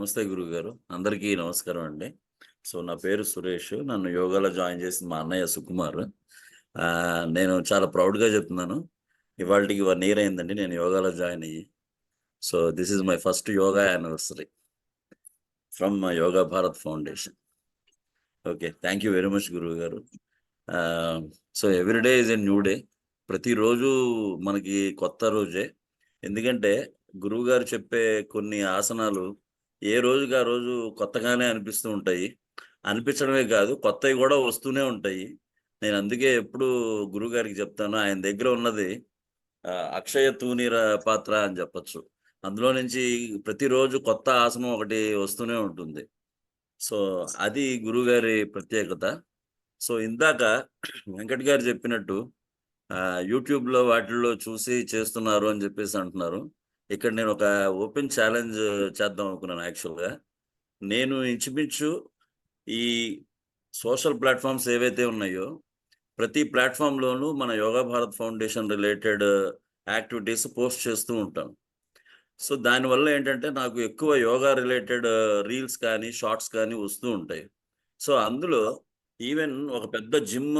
నమస్తే గురువు గారు అందరికీ నమస్కారం అండి. సో నా పేరు సురేష్ నన్ను యోగాలో జాయిన్ చేసిన మా అన్నయ్య సుకుమార్. నేను చాలా ప్రౌడ్గా చెప్తున్నాను. ఇవాళకి వన్ ఇయర్ అయిందండి నేను యోగాలో జాయిన్ అయ్యి. So this is my first yoga anniversary from yoga Bharat foundation. Okay thank you very much గురువు గారు so every day is a new day. ప్రతిరోజు మనకి కొత్త రోజే. ఎందుకంటే గురువు గారు చెప్పే కొన్ని ఆసనాలు ఏ రోజుకి ఆ రోజు కొత్తగానే అనిపిస్తూ ఉంటాయి. అనిపించడమే కాదు కొత్తవి కూడా వస్తూనే ఉంటాయి. నేను అందుకే ఎప్పుడు గురుగారికి చెప్తాను ఆయన దగ్గర ఉన్నది అక్షయ తూనీర పాత్ర అని చెప్పచ్చు. అందులో నుంచి ప్రతిరోజు కొత్త ఆసనం ఒకటి వస్తూనే ఉంటుంది. సో అది గురువుగారి ప్రత్యేకత. సో ఇందాక వెంకట్ గారు చెప్పినట్టు యూట్యూబ్లో వాటిల్లో చూసి చేస్తున్నారు అని చెప్పేసి అంటున్నారు. ఇక్కడ నేను ఒక ఓపెన్ ఛాలెంజ్ చేద్దాం అనుకున్నాను యాక్చువల్గా. నేను ఇంచుమించు ఈ సోషల్ ప్లాట్ఫామ్స్ ఏవైతే ఉన్నాయో ప్రతి ప్లాట్ఫామ్లోనూ మన yoga Bharat foundation related activities post చేస్తూ ఉంటాను సో దానివల్ల ఏంటంటే నాకు ఎక్కువ యోగా రిలేటెడ్ రీల్స్ కానీ షార్ట్స్ కానీ వస్తూ ఉంటాయి. సో అందులో ఈవెన్ ఒక పెద్ద జిమ్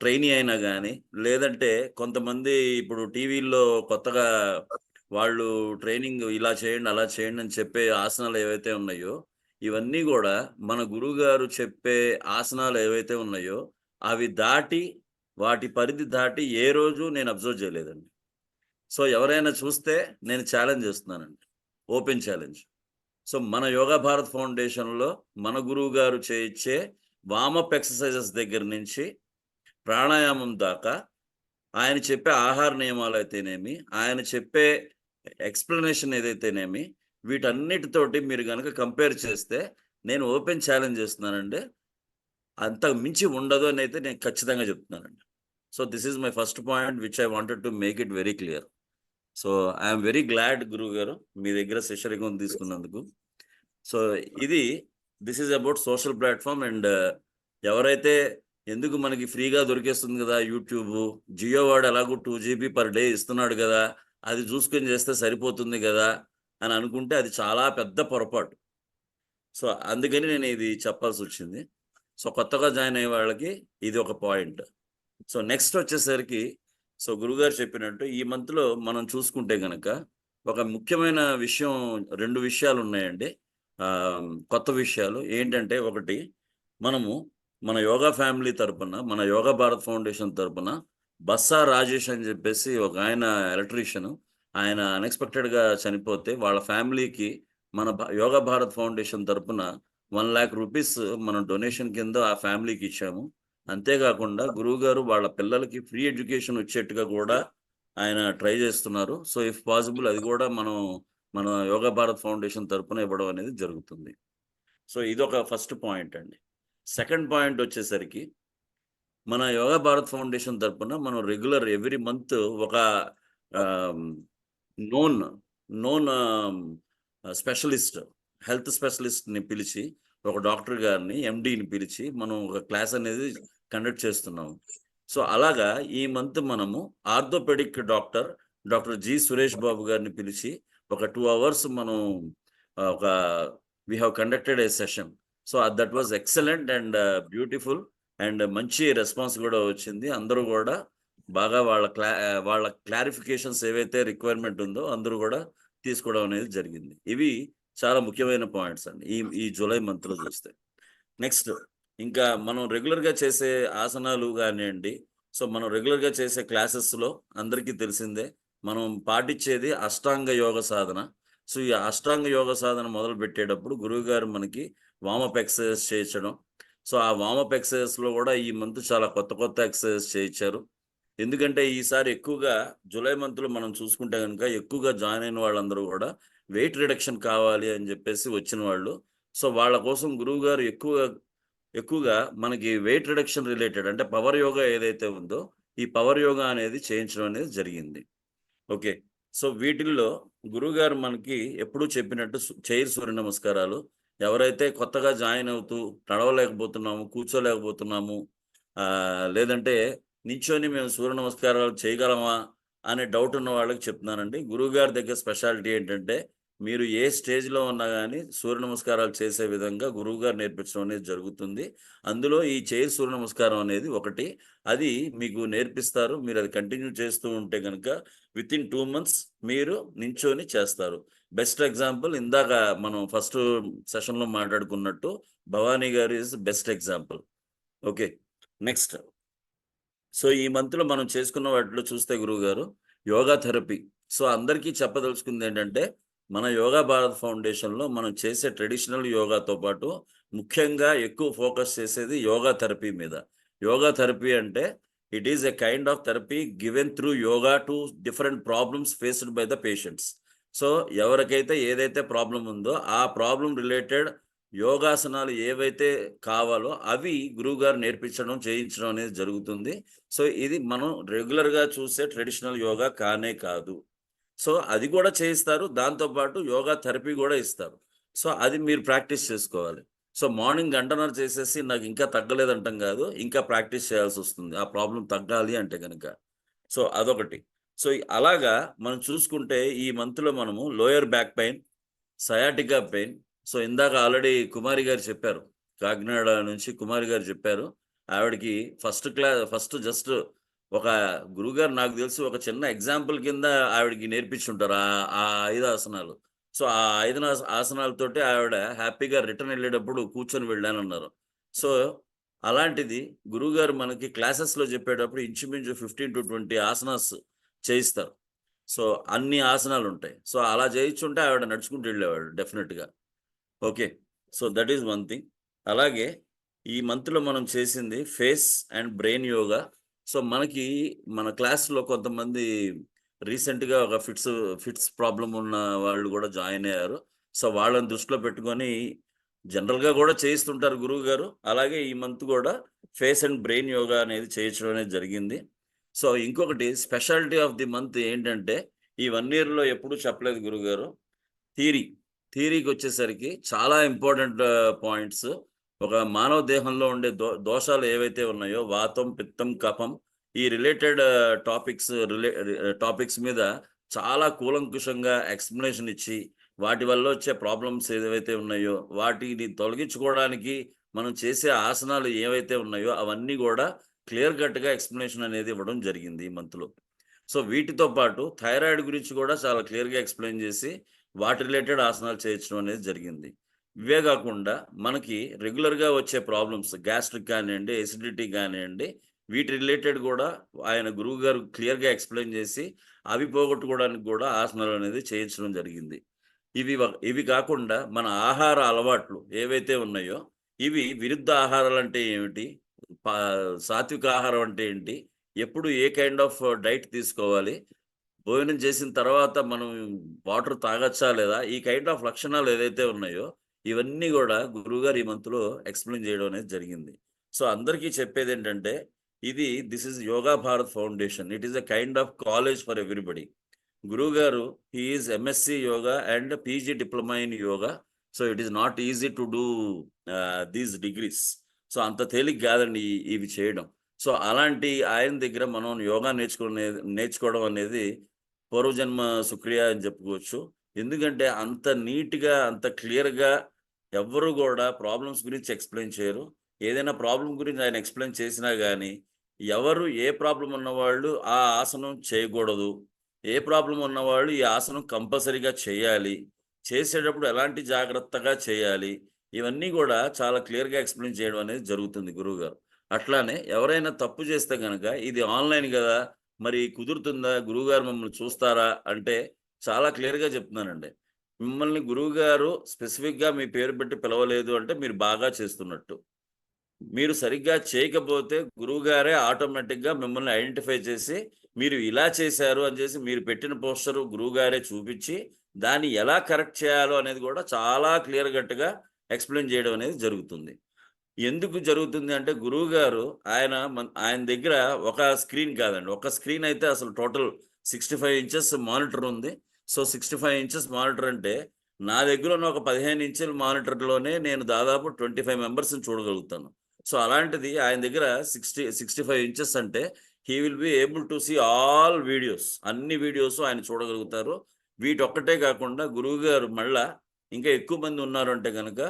ట్రైనీ అయినా కానీ లేదంటే కొంతమంది ఇప్పుడు టీవీల్లో కొత్తగా వాళ్ళు ట్రైనింగ్ ఇలా చేయండి అలా చేయండి అని చెప్పే ఆసనాలు ఏవైతే ఉన్నాయో ఇవన్నీ కూడా మన గురువు గారు చెప్పే ఆసనాలు ఏవైతే ఉన్నాయో అవి దాటి వాటి పరిధి దాటి ఏ రోజు నేను అబ్జర్వ్ చేయలేదండి. సో ఎవరైనా చూస్తే నేను ఛాలెంజ్ చేస్తున్నానండి. Open challenge. సో మన యోగా భారత్ ఫౌండేషన్లో మన గురువు గారు చేయించే వామప్ ఎక్సర్సైజెస్ దగ్గర నుంచి ప్రాణాయామం దాకా ఆయన చెప్పే ఆహార నియమాలు అయితేనేమి ఆయన చెప్పే ఎక్స్ప్లెనేషన్ ఏదైతేనేమి వీటన్నిటితోటి మీరు కనుక కంపేర్ చేస్తే నేను ఓపెన్ ఛాలెంజ్ చేస్తున్నానండి. అంత మించి ఉండదు అని అయితే నేను ఖచ్చితంగా చెప్తున్నానండి. So this is my first point which I wanted to make it very clear. So I'm very glad గురువు గారు మీ దగ్గర శిష్యరికం తీసుకున్నందుకు. సో ఇది this is about social platform and ఎవరైతే ఎందుకు మనకి ఫ్రీగా దొరికేస్తుంది కదా యూట్యూబ్? జియో వాడు ఎలాగో టూ జీబీ పర్ డే ఇస్తున్నాడు కదా అది చూసుకొని చేస్తే సరిపోతుంది కదా అని అనుకుంటే అది చాలా పెద్ద పొరపాటు. సో అందుకని నేను ఇది చెప్పాల్సి వచ్చింది. సో కొత్తగా జాయిన్ అయ్యే వాళ్ళకి ఇది ఒక పాయింట్. సో నెక్స్ట్ వచ్చేసరికి సో గురుగారు చెప్పినట్టు ఈ మంత్లో మనం చూసుకుంటే కనుక ఒక ముఖ్యమైన విషయం రెండు విషయాలు ఉన్నాయండి. కొత్త విషయాలు ఏంటంటే ఒకటి మనము మన యోగా ఫ్యామిలీ తరపున మన యోగా భారత్ ఫౌండేషన్ తరపున బస్సా రాజేష్ అని చెప్పేసి ఒక ఆయన ఎలక్ట్రీషియన్. ఆయన అన్ఎక్స్పెక్టెడ్గా చనిపోతే వాళ్ళ ఫ్యామిలీకి మన యోగా భారత్ ఫౌండేషన్ తరపున వన్ ల్యాక్ రూపీస్ మనం డొనేషన్ కింద ఆ ఫ్యామిలీకి ఇచ్చాము. అంతేకాకుండా గురువు గారు వాళ్ళ పిల్లలకి ఫ్రీ ఎడ్యుకేషన్ వచ్చేట్టుగా కూడా ఆయన ట్రై చేస్తున్నారు. సో ఇఫ్ పాసిబుల్ అది కూడా మనం మన యోగా భారత్ ఫౌండేషన్ తరపున ఇవ్వడం అనేది జరుగుతుంది. సో ఇది ఒక ఫస్ట్ పాయింట్ అండి. సెకండ్ పాయింట్ వచ్చేసరికి మన యోగా భారత్ ఫౌండేషన్ తరఫున మనం రెగ్యులర్ ఎవ్రీ మంత్ ఒక నోన్ నోన్ స్పెషలిస్ట్ హెల్త్ స్పెషలిస్ట్ని పిలిచి ఒక డాక్టర్ గారిని ఎండీని పిలిచి మనం ఒక క్లాస్ అనేది కండక్ట్ చేస్తున్నాం సో అలాగా ఈ మంత్ మనము orthopaedic doctor doctor G Suresh Babu గారిని పిలిచి ఒక టూ అవర్స్ మనం ఒక we have conducted a session so that was excellent and beautiful and మంచి రెస్పాన్స్ కూడా వచ్చింది. అందరూ కూడా బాగా వాళ్ళ క్లా వాళ్ళ క్లారిఫికేషన్స్ ఏవైతే రిక్వైర్మెంట్ ఉందో అందరూ కూడా తీసుకోవడం అనేది జరిగింది. ఇవి చాలా ముఖ్యమైన పాయింట్స్ అండి. ఈ ఈ జూలై మంత్లో చూస్తే. నెక్స్ట్ ఇంకా మనం రెగ్యులర్గా చేసే ఆసనాలు కానివ్వండి సో మనం రెగ్యులర్గా చేసే క్లాసెస్లో అందరికీ తెలిసిందే మనం పాటించేది అష్టాంగ యోగ సాధన. సో ఈ అష్టాంగ యోగ సాధన మొదలు పెట్టేటప్పుడు గురువు గారు మనకి వామప్ ఎక్సర్సైజ్ చేయించడం. సో ఆ వామప్ ఎక్సర్సైజ్లో కూడా ఈ మంత్ చాలా కొత్త కొత్త ఎక్సర్సైజ్ చేయించారు. ఎందుకంటే ఈసారి ఎక్కువగా జూలై మంత్లో మనం చూసుకుంటే కనుక ఎక్కువగా జాయిన్ అయిన వాళ్ళందరూ కూడా వెయిట్ రిడక్షన్ కావాలి అని చెప్పేసి వచ్చిన వాళ్ళు. సో వాళ్ళ కోసం గురువు గారు ఎక్కువగా ఎక్కువగా మనకి వెయిట్ రిడక్షన్ రిలేటెడ్ అంటే పవర్ యోగా ఏదైతే ఉందో ఈ పవర్ యోగా అనేది చేయించడం అనేది జరిగింది. ఓకే. సో వీటిల్లో గురువుగారు మనకి ఎప్పుడూ చెప్పినట్టు చైర్ సూర్య నమస్కారాలు ఎవరైతే కొత్తగా జాయిన్ అవుతూ నడవలేకపోతున్నాము కూర్చోలేకపోతున్నాము లేదంటే నించోని మేము సూర్య నమస్కారాలు చేయగలమా అనే డౌట్ ఉన్న వాళ్ళకి చెప్తున్నానండి. గురువు గారి దగ్గర స్పెషాలిటీ ఏంటంటే మీరు ఏ స్టేజ్లో ఉన్నా కానీ సూర్య నమస్కారాలు చేసే విధంగా గురువుగారు నేర్పించడం అనేది జరుగుతుంది. అందులో ఈ చైర్ సూర్య నమస్కారం అనేది ఒకటి. అది మీకు నేర్పిస్తారు. మీరు అది కంటిన్యూ చేస్తూ ఉంటే కనుక విత్ ఇన్ టూ మంత్స్ మీరు నించోని చేస్తారు. బెస్ట్ ఎగ్జాంపుల్ ఇందాక మనం ఫస్ట్ సెషన్లో మాట్లాడుకున్నట్టు భవానీ గారు is best example. Okay next. So ఈ మంత్లో మనం చేసుకున్న వాటిలో చూస్తే గురువు గారు యోగా థెరపీ. సో అందరికీ చెప్పదలుచుకుంది ఏంటంటే మన యోగా భారత్ ఫౌండేషన్లో మనం చేసే ట్రెడిషనల్ యోగాతో పాటు ముఖ్యంగా ఎక్కువ ఫోకస్ చేసేది యోగా థెరపీ మీద. యోగా థెరపీ అంటే it is a kind of therapy given through yoga to different problems faced by the patients. So ఎవరికైతే ఏదైతే ప్రాబ్లం ఉందో ఆ ప్రాబ్లం రిలేటెడ్ యోగాసనాలు ఏవైతే కావాలో అవి గురువుగారు నేర్పించడం చేయించడం అనేది జరుగుతుంది. సో ఇది మనం రెగ్యులర్గా చూసే ట్రెడిషనల్ యోగా కానే కాదు. సో అది కూడా చేయిస్తారు దాంతోపాటు యోగా థెరపీ కూడా ఇస్తారు. సో అది మీరు ప్రాక్టీస్ చేసుకోవాలి. సో మార్నింగ్ గంటన్నర చేసేసి నాకు ఇంకా తగ్గలేదంటాం కాదు ఇంకా ప్రాక్టీస్ చేయాల్సి వస్తుంది. ఆ ప్రాబ్లం తగ్గాలి అంటే కనుక సో అదొకటి. సో అలాగా మనం చూసుకుంటే ఈ మంత్లో మనము lower back pain sciatica pain so ఇందాక ఆల్రెడీ కుమారి గారు చెప్పారు కాకినాడ నుంచి కుమారి గారు చెప్పారు ఆవిడకి ఫస్ట్ క్లాస్ ఫస్ట్ జస్ట్ ఒక గురుగారు నాకు తెలిసి ఒక చిన్న ఎగ్జాంపుల్ కింద ఆవిడకి నేర్పించుంటారు ఆ ఆ ఐదు ఆసనాలు. సో ఆ ఐదు ఆస- ఆసనాలతోటి ఆవిడ హ్యాపీగా రిటర్న్ వెళ్ళేటప్పుడు కూర్చొని వెళ్ళానన్నారు. సో అలాంటిది గురువుగారు మనకి క్లాసెస్లో చెప్పేటప్పుడు ఇంచుమించు ఫిఫ్టీన్ టు ట్వంటీ ఆసనాస్ చేయిస్తారు. సో అన్ని ఆసనాలు ఉంటాయి సో అలా చేయించుంటే ఆవిడ నడుచుకుంటూ వెళ్ళేవాడు డెఫినెట్గా. Okay. So that is one thing. అలాగే ఈ మంత్లో మనం చేసింది face and brain yoga. So మనకి మన క్లాస్లో కొంతమంది రీసెంట్గా ఒక ఫిట్స్ ఫిట్స్ ప్రాబ్లం ఉన్న వాళ్ళు కూడా జాయిన్ అయ్యారు. సో వాళ్ళని దృష్టిలో పెట్టుకొని జనరల్గా కూడా చేయిస్తుంటారు గురువు గారు అలాగే ఈ మంత్ కూడా ఫేస్ అండ్ బ్రెయిన్ యోగా అనేది చేయించడం అనేది జరిగింది. సో ఇంకొకటి స్పెషాలిటీ ఆఫ్ ది మంత్ ఏంటంటే ఈ వన్ ఇయర్లో ఎప్పుడూ చెప్పలేదు గురుగారు. థీరీ థీరీకి వచ్చేసరికి చాలా ఇంపార్టెంట్ పాయింట్స్. ఒక మానవ దేహంలో ఉండే దో దోషాలు ఏవైతే ఉన్నాయో వాతం పిత్తం కఫం ఈ రిలేటెడ్ టాపిక్స్ రిలే టాపిక్స్ మీద చాలా కూలంకుషంగా ఎక్స్ప్లెనేషన్ ఇచ్చి వాటి వల్ల వచ్చే ప్రాబ్లమ్స్ ఏవైతే ఉన్నాయో వాటిని తొలగించుకోవడానికి మనం చేసే ఆసనాలు ఏవైతే ఉన్నాయో అవన్నీ కూడా క్లియర్ కట్గా ఎక్స్ప్లెనేషన్ అనేది ఇవ్వడం జరిగింది ఈ మంత్లో సో వీటితో పాటు థైరాయిడ్ గురించి కూడా చాలా క్లియర్గా ఎక్స్ప్లెయిన్ చేసి వాటి రిలేటెడ్ ఆసనాలు చేయించడం అనేది జరిగింది. ఇవే కాకుండా మనకి రెగ్యులర్గా వచ్చే ప్రాబ్లమ్స్ గ్యాస్ట్రిక్ కానివ్వండి ఎసిడిటీ కానివ్వండి వీటి రిలేటెడ్ కూడా ఆయన గురువు గారు క్లియర్గా ఎక్స్ప్లెయిన్ చేసి అవి పోగొట్టుకోవడానికి కూడా ఆసనాలు అనేది చేయించడం జరిగింది. ఇవి ఇవి కాకుండా మన ఆహార అలవాట్లు ఏవైతే ఉన్నాయో ఇవి విరుద్ధ ఆహారాలు అంటే ఏమిటి? సాత్విక ఆహారం అంటే ఏంటి? ఎప్పుడు ఏ కైండ్ ఆఫ్ డైట్ తీసుకోవాలి? భోజనం చేసిన తర్వాత మనం వాటర్ తాగచ్చా లేదా? ఈ కైండ్ ఆఫ్ లక్షణాలు ఏదైతే ఉన్నాయో ఇవన్నీ కూడా గురువుగారు ఈ మంత్లో ఎక్స్ప్లెయిన్ చేయడం అనేది జరిగింది. సో అందరికీ చెప్పేది ఏంటంటే ఇది this is yoga Bharat foundation. It is a kind of college for everybody. గురువు గారు he is MSc yoga and PG diploma in yoga. So it is not easy to do these degrees. So అంత తేలిక కాదండి ఇవి చేయడం. So అలాంటి ఆయన దగ్గర మనం యోగా నేర్చుకునే నేర్చుకోవడం అనేది పూర్వజన్మ సుక్రియ అని చెప్పుకోవచ్చు. ఎందుకంటే అంత నీట్గా అంత క్లియర్గా ఎవ్వరు కూడా ప్రాబ్లమ్స్ గురించి ఎక్స్ప్లెయిన్ చేయరు. ఏదైనా ప్రాబ్లం గురించి ఆయన ఎక్స్ప్లెయిన్ చేసినా కానీ ఎవరు ఏ ప్రాబ్లం ఉన్నవాళ్ళు ఆ ఆసనం చేయకూడదు. ఏ ప్రాబ్లం ఉన్నవాళ్ళు ఈ ఆసనం కంపల్సరీగా చేయాలి. చేసేటప్పుడు ఎలాంటి జాగ్రత్తగా చేయాలి. ఇవన్నీ కూడా చాలా క్లియర్గా ఎక్స్ప్లెయిన్ చేయడం అనేది జరుగుతుంది గురువుగారు. అట్లానే ఎవరైనా తప్పు చేస్తే కనుక ఇది ఆన్లైన్ కదా మరి కుదురుతుందా గురువుగారు మమ్మల్ని చూస్తారా అంటే చాలా క్లియర్గా చెప్తున్నానండి. మిమ్మల్ని గురువుగారు స్పెసిఫిక్గా మీ పేరు పెట్టి పిలవలేదు అంటే మీరు బాగా చేస్తున్నట్టు. మీరు సరిగ్గా చేయకపోతే గురువుగారే ఆటోమేటిక్గా మిమ్మల్ని ఐడెంటిఫై చేసి మీరు ఇలా చేశారు అని చేసి మీరు పెట్టిన పోస్టర్ గురువుగారే చూపించి దాన్ని ఎలా కరెక్ట్ చేయాలో అనేది కూడా చాలా క్లియర్ కట్గా ఎక్స్ప్లెయిన్ చేయడం అనేది జరుగుతుంది. ఎందుకు జరుగుతుంది అంటే గురువు గారు ఆయన ఆయన దగ్గర ఒక స్క్రీన్ కాదండి. ఒక స్క్రీన్ అయితే అసలు total sixty five inches monitor ఉంది. So sixty five inches monitor అంటే నా దగ్గర ఉన్న ఒక పదిహేను ఇంచుల మానిటర్లోనే నేను దాదాపు ట్వంటీ ఫైవ్ మెంబర్స్ని చూడగలుగుతాను. సో అలాంటిది ఆయన దగ్గర సిక్స్టీ సిక్స్టీ ఫైవ్ ఇంచెస్ అంటే he will be able to see all videos. అన్ని వీడియోస్ ఆయన చూడగలుగుతారు. వీటొక్కటే కాకుండా గురువుగారు మళ్ళా ఇంకా ఎక్కువ మంది ఉన్నారు అంటే కనుక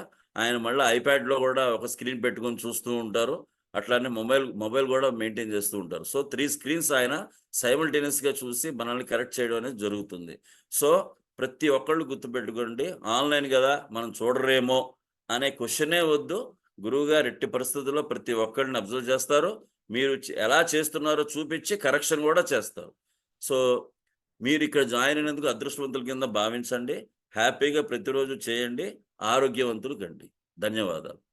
ఆయన మళ్ళీ ఐప్యాడ్లో కూడా ఒక స్క్రీన్ పెట్టుకొని చూస్తూ ఉంటారు. అట్లానే మొబైల్ మొబైల్ కూడా మెయింటైన్ చేస్తూ ఉంటారు. సో త్రీ స్క్రీన్స్ ఆయన సైమల్టేనియస్గా చూసి మనల్ని కరెక్ట్ చేయడం అనేది జరుగుతుంది. సో ప్రతి ఒక్కళ్ళు గుర్తుపెట్టుకోండి ఆన్లైన్ కదా మనం చూడరేమో అనే క్వశ్చనే వద్దు. గురువుగారు ఎట్టి పరిస్థితుల్లో ప్రతి ఒక్కరిని అబ్జర్వ్ చేస్తారు. మీరు ఎలా చేస్తున్నారో చూపించి కరెక్షన్ కూడా చేస్తారు. సో మీరు ఇక్కడ జాయిన్ అయినందుకు అదృష్టవంతుల కింద భావించండి. హ్యాపీగా ప్రతిరోజు చేయండి. ఆరోగ్యవంతులు కండి. ధన్యవాదాలు.